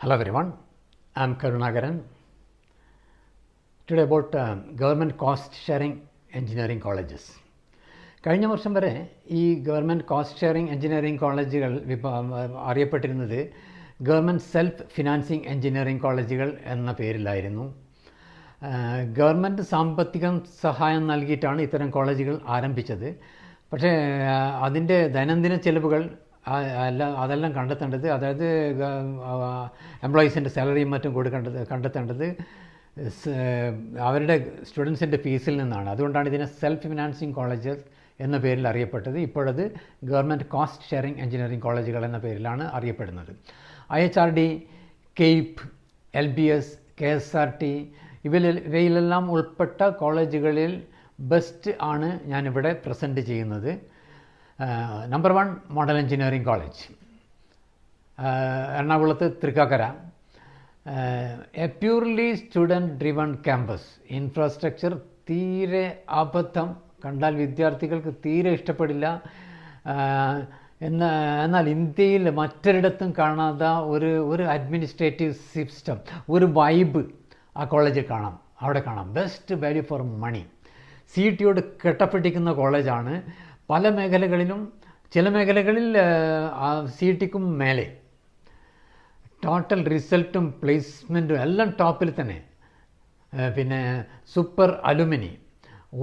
Hello everyone, I am Karunagaran. Today about uh, government cost sharing engineering colleges. കഴിഞ്ഞ വർഷം വരെ ഈ government cost sharing engineering കോളേജുകൾ അറിയപ്പെട്ടിരുന്നത് ഗവൺമെന്റ് സെൽഫ് ഫിനാൻസിങ് എഞ്ചിനീയറിംഗ് കോളേജുകൾ എന്ന പേരിലായിരുന്നു ഗവൺമെന്റ് സാമ്പത്തികം സഹായം നൽകിയിട്ടാണ് ഇത്തരം കോളേജുകൾ ആരംഭിച്ചത് പക്ഷേ അതിന്റെ ദൈനംദിന ചെലവുകൾ അല്ല അതെല്ലാം കണ്ടെത്തേണ്ടത് അതായത് എംപ്ലോയീസിന്റെ സാലറിയും മറ്റും കൊടുക്കേണ്ടത് കണ്ടെത്തേണ്ടത് അവരുടെ സ്റ്റുഡൻസിന്റെ ഫീസിൽ നിന്നാണ്. അതുകൊണ്ടാണ് ഇതിനെ സെൽഫ് ഫിനാൻസിങ് കോളേജസ് എന്ന പേരിൽ അറിയപ്പെട്ടത്. ഇപ്പോഴത് ഗവൺമെന്റ് കോസ്റ്റ് ഷെയറിംഗ് എഞ്ചിനീയറിംഗ് കോളേജുകൾ എന്ന പേരിലാണ് അറിയപ്പെടുന്നത്. I H R D CAPE L B S K S R T ഇവയിൽ ഇവയിലെല്ലാം ഉൾപ്പെട്ട കോളേജുകളിൽ ബെസ്റ്റ് ആണ് ഞാനിവിടെ പ്രസന്റ് ചെയ്യുന്നത്. Number one model engineering college എറണാകുളത്ത് Thrikkakara. A purely student driven campus infrastructure തീരെ അബദ്ധം. കണ്ടാൽ വിദ്യാർത്ഥികൾക്ക് തീരെ ഇഷ്ടപ്പെടില്ല. എന്ന എന്നാൽ ഇന്ത്യയിൽ മറ്റൊരിടത്തും കാണാത്ത ഒരു ഒരു അഡ്മിനിസ്ട്രേറ്റീവ് സിസ്റ്റം ഒരു വൈബ് ആ കോളേജിൽ കാണാം. അവിടെ കാണാം. Best value for money C ടിയോട് കെട്ടപ്പെട്ടിരിക്കുന്ന കോളേജാണ് പല മേഖലകളിലും ചില മേഖലകളിൽ സി ടിക്കും മേലെ. ടോട്ടൽ റിസൾട്ടും പ്ലേസ്മെന്റും എല്ലാം ടോപ്പിൽ തന്നെ. പിന്നെ സൂപ്പർ അലുമിനി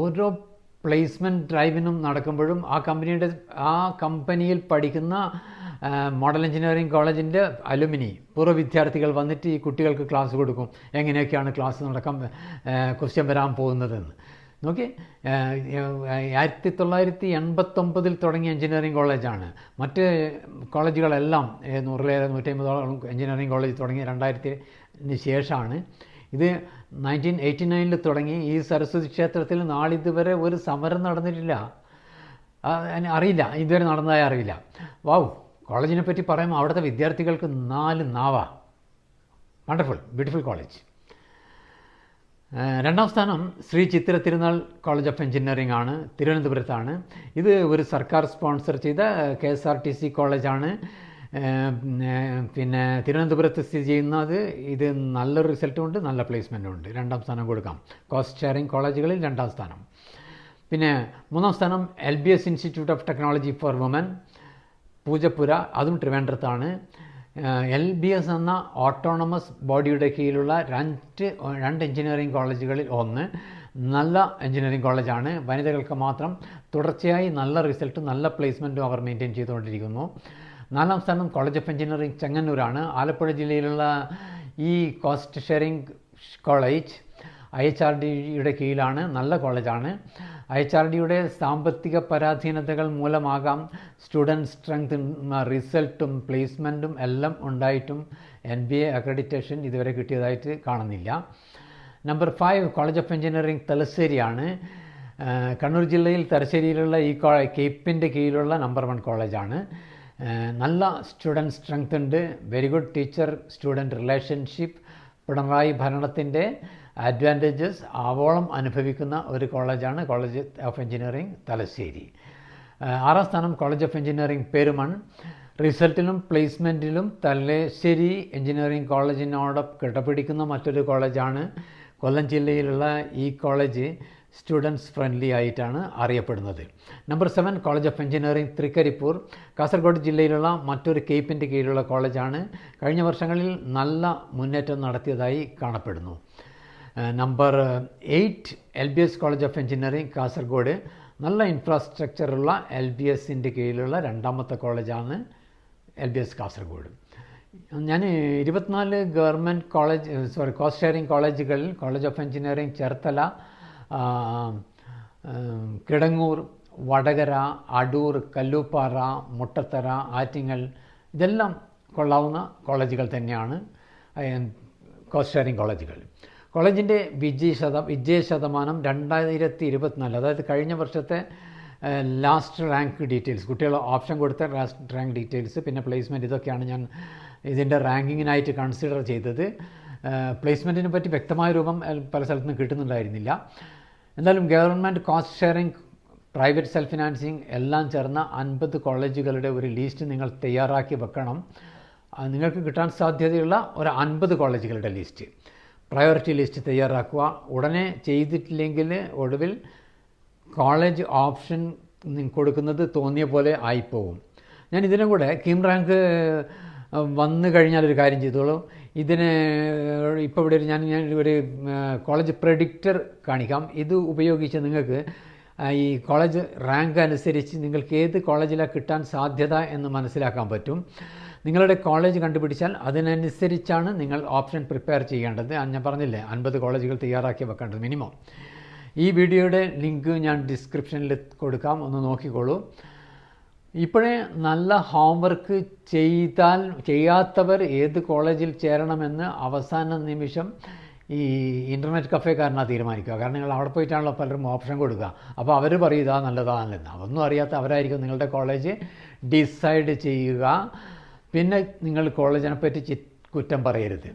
ഓരോ പ്ലേസ്മെന്റ് ഡ്രൈവിനും നടക്കുമ്പോഴും ആ കമ്പനിയുടെ ആ കമ്പനിയിൽ പഠിക്കുന്ന മോഡൽ എഞ്ചിനീയറിംഗ് കോളേജിന്റെ അലുമിനി പൂർവ വിദ്യാർത്ഥികൾ വന്നിട്ട് ഈ കുട്ടികൾക്ക് ക്ലാസ് കൊടുക്കും. എങ്ങനെയൊക്കെയാണ് ക്ലാസ് നടക്കാൻ ക്വസ്റ്റ്യൻ വരാൻ പോകുന്നതെന്ന്. നോക്കി ആയിരത്തി തൊള്ളായിരത്തി എൺപത്തൊമ്പതിൽ തുടങ്ങിയ എഞ്ചിനീയറിംഗ് കോളേജാണ്. മറ്റ് കോളേജുകളെല്ലാം നൂറിലേറെ നൂറ്റമ്പതോളം എഞ്ചിനീയറിംഗ് കോളേജ് തുടങ്ങി രണ്ടായിരത്തിന് ശേഷമാണ്. ഇത് നയന്റീൻ എയ്റ്റി നയനിൽ തുടങ്ങി. ഈ സരസ്വതി ക്ഷേത്രത്തിൽ നാളിതുവരെ ഒരു സമരം നടന്നിട്ടില്ല. അറിയില്ല. ഇതുവരെ നടന്നതായി അറിയില്ല. വാവ് കോളേജിനെ പറ്റി പറയുമ്പോൾ അവിടുത്തെ വിദ്യാർത്ഥികൾക്ക് നാല് നാവ. വണ്ടർഫുൾ ബ്യൂട്ടിഫുൾ കോളേജ് രണ്ടാം സ്ഥാനം ശ്രീ ചിത്ര തിരുനാൾ കോളേജ് ഓഫ് എഞ്ചിനീയറിംഗ് ആണ് തിരുവനന്തപുരത്താണ്. ഇത് ഒരു സർക്കാർ സ്പോൺസർ ചെയ്ത K S R T C കോളേജാണ് പിന്നെ തിരുവനന്തപുരത്ത് സ്ഥിതി ചെയ്യുന്നത് ഇത് നല്ലൊരു റിസൾട്ടും ഉണ്ട് നല്ല പ്ലേസ്മെന്റും ഉണ്ട്. രണ്ടാം സ്ഥാനം കൊടുക്കാം. കോസ്റ്റ് ഷെയറിംഗ് കോളേജുകളിൽ രണ്ടാം സ്ഥാനം. പിന്നെ മൂന്നാം സ്ഥാനം L B S institute of technology for women Poojappura അതും ട്രിവാൻഡ്രത്താണ്. എൽ ബി എസ് എന്ന ഓട്ടോണമസ് ബോഡിയുടെ കീഴിലുള്ള രണ്ട് രണ്ട് എഞ്ചിനീയറിംഗ് കോളേജുകളിൽ ഒന്ന് നല്ല എഞ്ചിനീയറിംഗ് കോളേജാണ്. വനിതകൾക്ക് മാത്രം തുടർച്ചയായി നല്ല റിസൾട്ടും നല്ല പ്ലേസ്മെന്റും അവർ മെയിന്റെയിൻ ചെയ്തുകൊണ്ടിരിക്കുന്നു. നാലാം സ്ഥാനം കോളേജ് ഓഫ് എഞ്ചിനീയറിംഗ് ചെങ്ങന്നൂരാണ്. ആലപ്പുഴ ജില്ലയിലുള്ള ഈ cost sharing college I H R ഡിയുടെ കീഴിലാണ് നല്ല കോളേജാണ്. ഐ എച്ച് ആർ ഡിയുടെ സാമ്പത്തിക പരാധീനതകൾ മൂലമാകാം സ്റ്റുഡന്റ് സ്ട്രെങ്ത് റിസൾട്ടും പ്ലേസ്മെന്റും എല്ലാം ഉണ്ടായിട്ടും എൻ ബി എ അക്രഡിറ്റേഷൻ ഇതുവരെ കിട്ടിയതായിട്ട് കാണുന്നില്ല. Number five college of engineering തലശ്ശേരിയാണ്. Kannur ജില്ലയിൽ തലശ്ശേരിയിലുള്ള ഈ കേപ്പിന്റെ കീഴിലുള്ള നമ്പർ വൺ കോളേജാണ്. നല്ല സ്റ്റുഡന്റ് സ്ട്രെങ്ത് ഉണ്ട് very good teacher student relationship Pinarayi ഭരണത്തിന്റെ അഡ്വാന്റേജസ് ആവോളം അനുഭവിക്കുന്ന ഒരു കോളേജാണ് കോളേജ് ഓഫ് എഞ്ചിനീയറിംഗ് തലശ്ശേരി. ആറാം സ്ഥാനം കോളേജ് ഓഫ് എഞ്ചിനീയറിംഗ് പെരുമൺ. റിസൾട്ടിലും പ്ലേസ്മെന്റിലും തലശ്ശേരി എഞ്ചിനീയറിംഗ് കോളേജിനോട് കിടപിടിക്കുന്ന മറ്റൊരു കോളേജാണ് കൊല്ലം ജില്ലയിലുള്ള ഈ കോളേജ് സ്റ്റുഡൻസ് ഫ്രണ്ട്ലി ആയിട്ടാണ് അറിയപ്പെടുന്നത്. Number seven college of engineering Trikaripur. Kasaragod ജില്ലയിലുള്ള മറ്റൊരു കേപ്പിന്റെ കീഴിലുള്ള കോളേജാണ്. കഴിഞ്ഞ വർഷങ്ങളിൽ നല്ല മുന്നേറ്റം നടത്തിയതായി കാണപ്പെടുന്നു. Number eight L B S college of engineering Kasaragod. നല്ല ഇൻഫ്രാസ്ട്രക്ചറുള്ള എൽ ബി എസിന്റെ കീഴിലുള്ള രണ്ടാമത്തെ കോളേജാണ് എൽ ബി എസ് കാസർഗോഡ്. ഞാൻ ഇരുപത്തിനാല് government college sorry cost sharing കോളേജുകളിൽ college of engineering Cherthala Kidangoor Vadakara Adoor Kallooppara Muttathara Attingal ഇതെല്ലാം കൊള്ളാവുന്ന കോളേജുകൾ തന്നെയാണ് കോസ്റ്റ് ഷെയറിംഗ് കോളേജുകൾ. കോളേജിന്റെ വിജയ ശത വിജയ ശതമാനം രണ്ടായിരത്തി ഇരുപത്തിനാല് അതായത് കഴിഞ്ഞ വർഷത്തെ ലാസ്റ്റ് റാങ്ക് ഡീറ്റെയിൽസ് കുട്ടികൾ ഓപ്ഷൻ കൊടുത്ത ലാസ്റ്റ് റാങ്ക് ഡീറ്റെയിൽസ് പിന്നെ പ്ലേസ്മെന്റ് ഇതൊക്കെയാണ് ഞാൻ ഇതിന്റെ റാങ്കിങ്ങിനായിട്ട് കൺസിഡർ ചെയ്തത്. പ്ലേസ്മെന്റിനെ പറ്റി വ്യക്തമായ രൂപം പല സ്ഥലത്തുനിന്ന് കിട്ടുന്നുണ്ടായിരുന്നില്ല. എന്തായാലും government cost sharing private self financing എല്ലാം ചേർന്ന അൻപത് കോളേജുകളുടെ ഒരു ലിസ്റ്റ് നിങ്ങൾ തയ്യാറാക്കി വെക്കണം. നിങ്ങൾക്ക് കിട്ടാൻ സാധ്യതയുള്ള ഒരു അൻപത് കോളേജുകളുടെ ലിസ്റ്റ് പ്രയോറിറ്റി ലിസ്റ്റ് തയ്യാറാക്കുക. ഉടനെ ചെയ്തിട്ടില്ലെങ്കിൽ ഒടുവിൽ കോളേജ് ഓപ്ഷൻ കൊടുക്കുന്നത് തോന്നിയ പോലെ ആയിപ്പോവും. ഞാൻ ഇതിനും കൂടെ കിം റാങ്ക് വന്നു കഴിഞ്ഞാൽ ഒരു കാര്യം ചെയ്തോളൂ. ഇതിന് ഇപ്പോൾ ഇവിടെ ഒരു ഞാൻ ഞാൻ ഒരു കോളേജ് പ്രഡിക്റ്റർ കാണിക്കാം. ഇത് ഉപയോഗിച്ച് നിങ്ങൾക്ക് ഈ കോളേജ് റാങ്ക് അനുസരിച്ച് നിങ്ങൾക്ക് ഏത് കോളേജിലാണ് കിട്ടാൻ സാധ്യത എന്ന് മനസ്സിലാക്കാൻ പറ്റും. നിങ്ങളുടെ കോളേജ് കണ്ടുപിടിച്ചാൽ അതിനനുസരിച്ചാണ് നിങ്ങൾ ഓപ്ഷൻ പ്രിപ്പയർ ചെയ്യേണ്ടത്. ഞാൻ പറഞ്ഞില്ലേ അൻപത് കോളേജുകൾ തയ്യാറാക്കി വെക്കേണ്ടത് മിനിമം. ഈ വീഡിയോയുടെ ലിങ്ക് ഞാൻ ഡിസ്ക്രിപ്ഷനിൽ കൊടുക്കാം ഒന്ന് നോക്കിക്കോളൂ. ഇപ്പോഴേ നല്ല ഹോംവർക്ക് ചെയ്താൽ ചെയ്യാത്തവർ ഏത് കോളേജിൽ ചേരണമെന്ന് അവസാന നിമിഷം ഈ ഇന്റർനെറ്റ് കഫേക്കാരനാണ് തീരുമാനിക്കുക. കാരണം നിങ്ങൾ അവിടെ പോയിട്ടാണല്ലോ പലരും ഓപ്ഷൻ കൊടുക്കുക. അപ്പോൾ അവർ പറയും ഇതാ അതൊന്നും അറിയാത്ത അവരായിരിക്കും നിങ്ങളുടെ കോളേജ് ഡിസൈഡ് ചെയ്യുക. പിന്നെ നിങ്ങൾ കോളേജിനെ പറ്റി കുറ്റം പറയരുത്.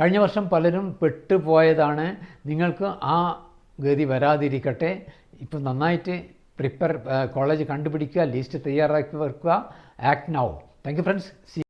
കഴിഞ്ഞ വർഷം പലരും പെട്ടുപോയതാണ്. നിങ്ങൾക്ക് ആ ഗതി വരാതിരിക്കട്ടെ. ഇപ്പം നന്നായിട്ട് പ്രിപ്പയർ കോളേജ് കണ്ടുപിടിക്കുക ലിസ്റ്റ് തയ്യാറാക്കി വെക്കുക. Act now. Thank you friends. C